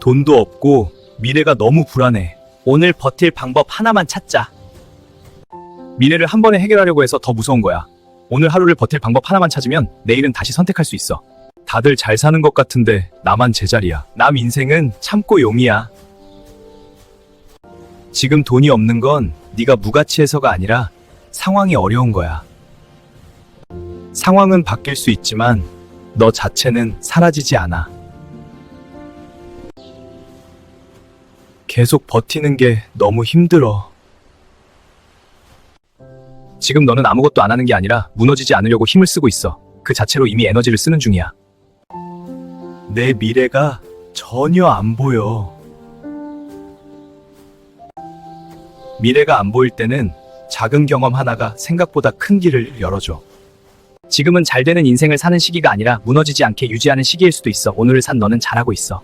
돈도 없고 미래가 너무 불안해. 오늘 버틸 방법 하나만 찾자. 미래를 한 번에 해결하려고 해서 더 무서운 거야. 오늘 하루를 버틸 방법 하나만 찾으면 내일은 다시 선택할 수 있어. 다들 잘 사는 것 같은데 나만 제자리야. 남 인생은 참고 용이야. 지금 돈이 없는 건 네가 무가치해서가 아니라 상황이 어려운 거야. 상황은 바뀔 수 있지만 너 자체는 사라지지 않아. 계속 버티는 게 너무 힘들어. 지금 너는 아무것도 안 하는 게 아니라 무너지지 않으려고 힘을 쓰고 있어. 그 자체로 이미 에너지를 쓰는 중이야. 내 미래가 전혀 안 보여. 미래가 안 보일 때는 작은 경험 하나가 생각보다 큰 길을 열어줘. 지금은 잘 되는 인생을 사는 시기가 아니라 무너지지 않게 유지하는 시기일 수도 있어. 오늘을 산 너는 잘하고 있어.